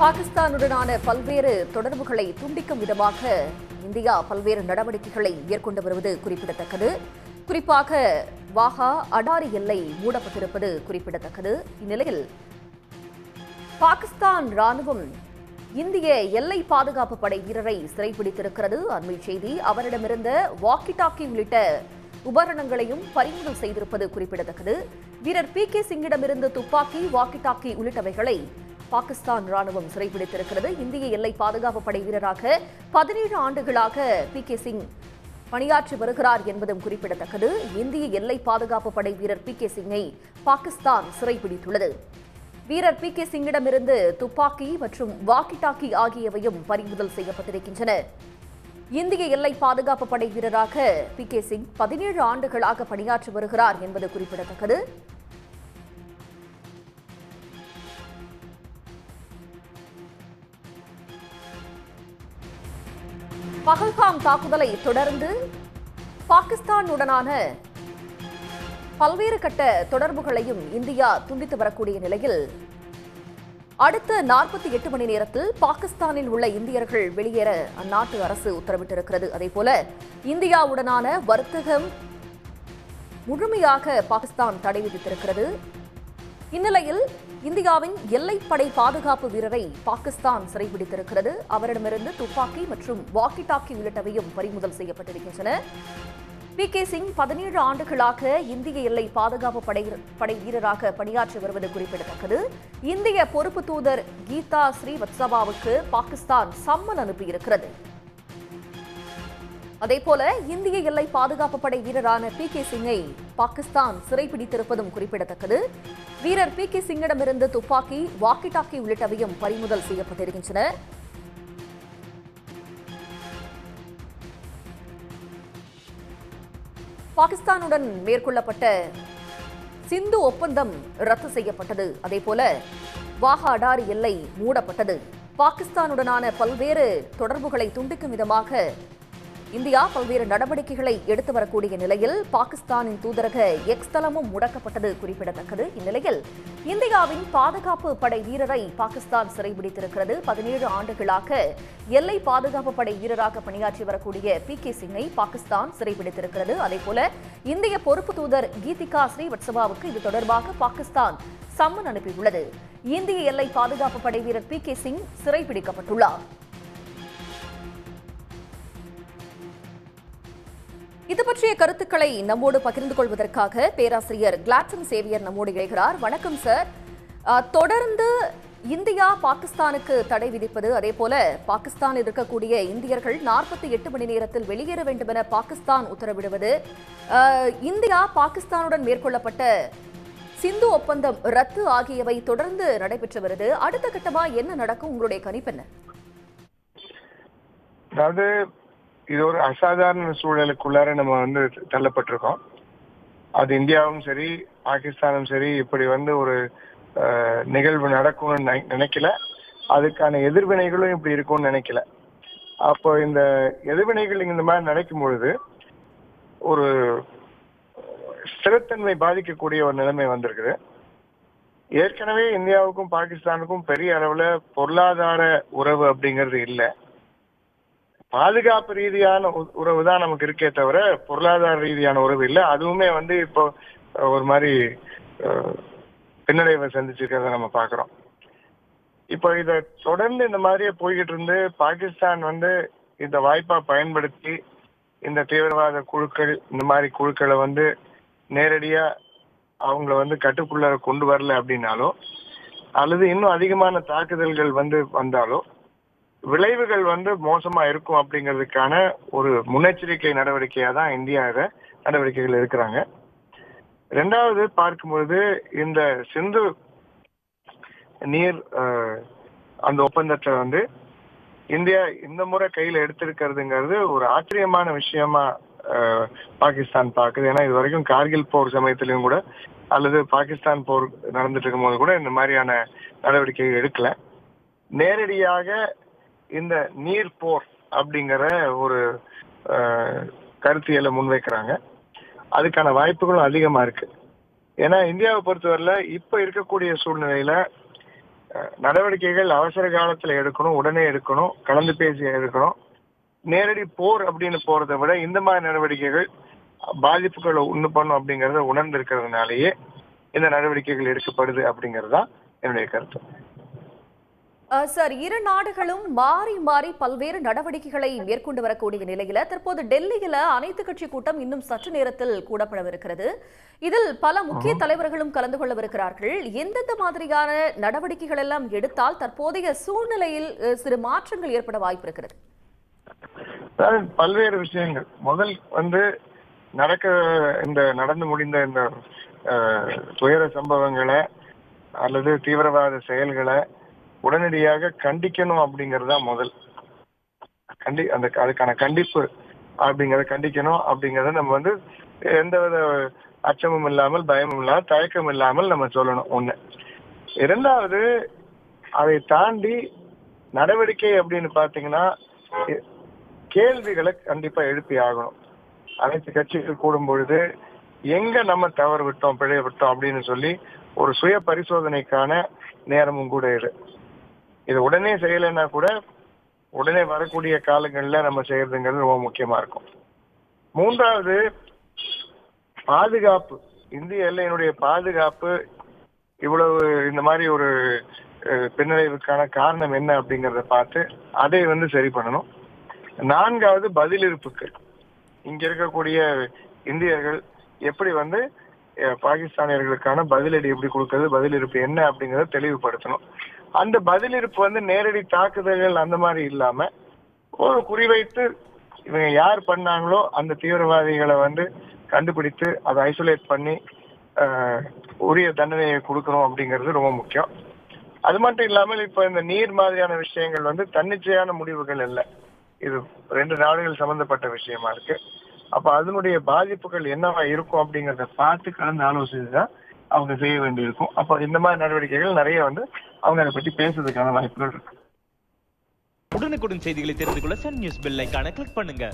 பாகிஸ்தானுடனான பல்வேறு தொடர்புகளை துண்டிக்கும் விதமாக இந்தியா பல்வேறு நடவடிக்கைகளை மேற்கொண்டு வருவது குறிப்பிடத்தக்கது. குறிப்பாக வாகா அடாரி எல்லை மூடப்பட்டிருப்பது குறிப்பிடத்தக்கது. இந்நிலையில் பாகிஸ்தான் ராணுவம் இந்திய எல்லை பாதுகாப்பு படை வீரரை சிறைப்பிடித்திருக்கிறது அண்மை செய்தி அவரிடமிருந்த வாக்கி டாக்கி உள்ளிட்ட உபகரணங்களையும் பறிமுதல் செய்திருப்பது குறிப்பிடத்தக்கது. வீரர் பி கே சிங்கிடமிருந்து துப்பாக்கி வாக்கி டாக்கி உள்ளிட்டவைகளை பாகிஸ்தான் ராணுவம் சிறைப்பிடித்திருக்கிறது இந்திய எல்லை பாதுகாப்பு படை வீரராக பதினேழு ஆண்டுகளாக பி கே சிங் பணியாற்றி வருகிறார் என்பதும் குறிப்பிடத்தக்கது. இந்திய எல்லை பாதுகாப்பு படை வீரர் பி கே சிங்கை பாகிஸ்தான் சிறைப்பிடித்துள்ளது வீரர் பி கே சிங்கிடமிருந்து துப்பாக்கி மற்றும் வாக்கி டாக்கி ஆகியவையும் பறிமுதல் செய்யப்பட்டிருக்கின்றன. இந்திய எல்லை பாதுகாப்பு படை வீரராக பி கே சிங் பதினேழு ஆண்டுகளாக பணியாற்றி வருகிறார் என்பது குறிப்பிடத்தக்கது. பகல்காம் தாக்குதலை தொடர்ந்து பாகிஸ்தானுடனான பல்வேறு கட்ட தொடர்புகளையும் இந்தியா துண்டித்து வரக்கூடிய நிலையில் அடுத்த நாற்பத்தி எட்டு மணி நேரத்தில் பாகிஸ்தானில் உள்ள இந்தியர்கள் வெளியேற அந்நாட்டு அரசு உத்தரவிட்டிருக்கிறது. அதேபோல இந்தியாவுடனான வர்த்தகம் முழுமையாக பாகிஸ்தான் தடை விதித்திருக்கிறது. இந்நிலையில் இந்தியாவின் எல்லைப்படை பாதுகாப்பு வீரரை பாகிஸ்தான் சிறைபிடித்திருக்கிறது. அவரிடமிருந்து துப்பாக்கி மற்றும் வாக்கி டாக்கி உள்ளிட்டவையும் பறிமுதல் செய்யப்பட்டிருக்கின்றன. பி. கே. சிங் பதினேழு ஆண்டுகளாக இந்திய எல்லை பாதுகாப்பு படை படை வீரராக பணியாற்றி வருவது குறிப்பிடத்தக்கது. இந்திய பொறுப்பு தூதர் கீதா ஸ்ரீவத்சவாவுக்கு பாகிஸ்தான் சம்மன் அனுப்பியிருக்கிறது. அதேபோல இந்திய எல்லை பாதுகாப்பு படை வீரரான பி கே சிங்கை பாகிஸ்தான் சிறைப்பிடித்திருப்பதும் குறிப்பிடத்தக்கது. வீரர் பி கே சிங்கிடமிருந்து துப்பாக்கி வாக்கி டாக்கி உள்ளிட்டவையும் பறிமுதல் செய்யப்பட்டிருக்கின்றன. பாகிஸ்தானுடன் மேற்கொள்ளப்பட்ட சிந்து ஒப்பந்தம் ரத்து செய்யப்பட்டது. அதேபோல வாகா அடாரி எல்லை மூடப்பட்டது. பாகிஸ்தானுடனான பல்வேறு தொடர்புகளை துண்டிக்கும் விதமாக இந்தியா பல்வேறு நடவடிக்கைகளை எடுத்து வரக்கூடிய நிலையில் பாகிஸ்தானின் தூதரக எக்ஸ் தளமும் முடக்கப்பட்டது குறிப்பிடத்தக்கது. இந்நிலையில் இந்தியாவின் பாதுகாப்பு படை வீரரை பாகிஸ்தான் சிறைபிடித்திருக்கிறது. பதினேழு ஆண்டுகளாக எல்லை பாதுகாப்பு படை வீரராக பணியாற்றி வரக்கூடிய பி கே சிங்கை பாகிஸ்தான் சிறைபிடித்திருக்கிறது. அதேபோல இந்திய பொறுப்பு தூதர் கீதிகா ஸ்ரீவத்சவாவுக்கு இது தொடர்பாக பாகிஸ்தான் சம்மன் அனுப்பியுள்ளது. இந்திய எல்லை பாதுகாப்பு படை வீரர் பி கே சிங் சிறைபிடிக்கப்பட்டுள்ளார். இது பற்றிய கருத்துக்களை நம்மோடு பகிர்ந்து கொள்வதற்காக பேராசிரியர் கிளாட்சன் சேவியர் நம்மோடு இணைகிறார். வணக்கம் சார் தொடர்ந்து இந்தியா பாகிஸ்தானுக்கு தடை விதிப்பது அதே போல பாகிஸ்தானில் இருக்கக்கூடிய இந்தியர்கள் நாற்பத்தி எட்டு மணி நேரத்தில் வெளியேற வேண்டும் என பாகிஸ்தான் உத்தரவிடுவது இந்தியா பாகிஸ்தானுடன் மேற்கொள்ளப்பட்ட சிந்து ஒப்பந்தம் ரத்து ஆகியவை தொடர்ந்து நடைபெற்று வருது. அடுத்த கட்டமா என்ன நடக்கும்? உங்களுடைய கணிப்பு என்ன? அதாவது இது ஒரு அசாதாரண சூழலுக்குள்ளார நம்ம வந்து தள்ளப்பட்டிருக்கோம். அது இந்தியாவும் சரி பாகிஸ்தானும் சரி இப்படி வந்து ஒரு நிகழ்வு நடக்கும்னு நினைக்கல. அதுக்கான எதிர்வினைகளும் இப்படி இருக்கும்னு நினைக்கல. அப்போ இந்த எதிர்வினைகள் இந்த மாதிரி நடக்கும் பொழுது ஒரு ஸ்திரத்தன்மை பாதிக்கக்கூடிய ஒரு நிலைமை வந்திருக்குது. ஏற்கனவே இந்தியாவுக்கும் பாகிஸ்தானுக்கும் பெரிய அளவுல பொருளாதார உறவு அப்படிங்கிறது இல்லை. பாதுகாப்பு ரீதியான உ- உறவு தான் நமக்கு இருக்கே தவிர பொருளாதார ரீதியான உறவு இல்லை. அதுவுமே வந்து இப்போ ஒரு மாதிரி பின்னடைவை சந்திச்சிருக்கிறத நம்ம பார்க்குறோம் இப்போ இதை தொடர்ந்து இந்த மாதிரியே போய்கிட்டு இருந்து பாகிஸ்தான் வந்து இந்த வாய்ப்பா பயன்படுத்தி இந்த தீவிரவாத குழுக்கள் இந்த மாதிரி குழுக்களை வந்து நேரடியா அவங்கள வந்து கட்டுக்குள்ள கொண்டு வரல அப்படின்னாலோ அல்லது இன்னும் அதிகமான தாக்குதல்கள் வந்து வந்தாலோ விளைவுகள் வந்து மோசமா இருக்கும் அப்படிங்கிறதுக்கான ஒரு முன்னெச்சரிக்கை நடவடிக்கையா தான் இந்தியா நடவடிக்கைகள் இருக்கிறாங்க ரெண்டாவது பார்க்கும்பொழுது இந்த சிந்து நீர் அஹ், அந்த ஒப்பந்தத்தை வந்து இந்தியா இந்த முறை கையில எடுத்திருக்கிறதுங்கிறது ஒரு ஆச்சரியமான விஷயமா பாகிஸ்தான் பார்க்குது. ஏன்னா இது வரைக்கும் கார்கில் போர் சமயத்திலையும் கூட அல்லது பாகிஸ்தான் போர் நடந்துட்டு இருக்கும்போது கூட இந்த மாதிரியான நடவடிக்கைகள் எடுக்கல. நேரடியாக இந்த நீர் போர் அப்படிங்கிற ஒரு கருத்தியலை முன்வைக்கிறாங்க. அதுக்கான வாய்ப்புகளும் அதிகமா இருக்கு. ஏன்னா இந்தியாவை பொறுத்தவரையில இப்ப இருக்கக்கூடிய சூழ்நிலையில நடவடிக்கைகள் அவசர காலத்துல எடுக்கணும் உடனே எடுக்கணும் கலந்து பேசி எடுக்கணும். நேரடி போர் அப்படின்னு போறதை விட இந்த மாதிரி நடவடிக்கைகள் பாதிப்புகளை உண்டு பண்ணும் அப்படிங்கறத உணர்ந்து இருக்கிறதுனாலயே இந்த நடவடிக்கைகள் எடுக்கப்படுது அப்படிங்கறதுதான் என்னுடைய கருத்து. சார் இரு நாடுகளும் மாறி மாறி பல்வேறு நடவடிக்கைகளை மேற்கொண்டு வரக்கூடிய நிலையில தற்போது டெல்லியில அனைத்து கட்சி கூட்டம் இன்னும் சற்று நேரத்தில் கூடப்படவிருக்கிறது. இதில் பல முக்கிய தலைவர்களும் கலந்து கொள்ளவிருக்கிறார்கள். எந்தெந்த மாதிரியான நடவடிக்கைகள் எல்லாம் எடுத்தால் தற்போதைய சூழ்நிலையில் சிறு மாற்றங்கள் ஏற்பட வாய்ப்பு இருக்கிறது? பல்வேறு விஷயங்கள். முதல் வந்து நடக்க இந்த நடந்து முடிந்த இந்த துயர சம்பவங்களை அல்லது தீவிரவாத செயல்களை உடனடியாக கண்டிக்கணும் அப்படிங்கறதா முதல். கண்டி அந்த அதுக்கான கண்டிப்பு அப்படிங்கறத கண்டிக்கணும் அப்படிங்கறத நம்ம வந்து எந்த வித அச்சமும் இல்லாமல் பயமும் இல்லாமல் தயக்கம் இல்லாமல் நம்ம சொல்லணும் ஒண்ணு. இரண்டாவது அதை தாண்டி நடவடிக்கை அப்படின்னு பாத்தீங்கன்னா கேள்விகளை கண்டிப்பா எழுப்பி ஆகணும். அனைத்து கட்சிகள் கூடும் பொழுது எங்க நம்ம தவறு விட்டோம் பிழை விட்டோம் அப்படின்னு சொல்லி ஒரு சுய பரிசோதனைக்கான நேரமும் கூட இது இது உடனே செய்யலைன்னா கூட உடனே வரக்கூடிய காலங்கள்ல நம்ம செய்யறதுங்கிறது ரொம்ப முக்கியமா இருக்கும். மூன்றாவது பாதுகாப்பு. இந்திய எல்லையினுடைய பாதுகாப்பு இவ்வளவு இந்த மாதிரி ஒரு அஹ், பின்னடைவுக்கான காரணம் என்ன அப்படிங்கிறத பார்த்து அதை வந்து சரி பண்ணணும். நான்காவது பதிலிருப்புகள். இங்க இருக்கக்கூடிய இந்தியர்கள் எப்படி வந்து அஹ், பாகிஸ்தானியர்களுக்கான பதிலடி எப்படி கொடுக்கறது பதிலிருப்பு என்ன அப்படிங்கறத தெளிவுபடுத்தணும். அந்த பதிலிருப்பு வந்து நேரடி தாக்குதல்கள் அந்த மாதிரி இல்லாம ஒரு குறிவைத்து இவங்க யார் பண்ணாங்களோ அந்த தீவிரவாதிகளை வந்து கண்டுபிடித்து அதை ஐசோலேட் பண்ணி உரிய தண்டனையை கொடுக்கணும் அப்படிங்கிறது ரொம்ப முக்கியம். அது மட்டும் இல்லாமல் இப்ப இந்த நீர் மாதிரியான விஷயங்கள் வந்து தன்னிச்சையான முடிவுகள் இல்லை. இது ரெண்டு நாடுகள் சம்பந்தப்பட்ட விஷயமா இருக்கு. அப்ப அதனுடைய பாதிப்புகள் என்னவா இருக்கும் அப்படிங்கறத பார்த்து கலந்து ஆலோசித்து தான் அவங்க செய்ய வேண்டியிருக்கும். அப்ப இந்த மாதிரி நடவடிக்கைகள் நிறைய வந்து அவங்க அதை பத்தி பேசுறதுக்கான வாய்ப்புகள் இருக்கு. உடனுக்குடன் செய்திகளை தெரிந்து கொள்ள சன் நியூஸ் பெல் ஐக்கான கிளிக் பண்ணுங்க.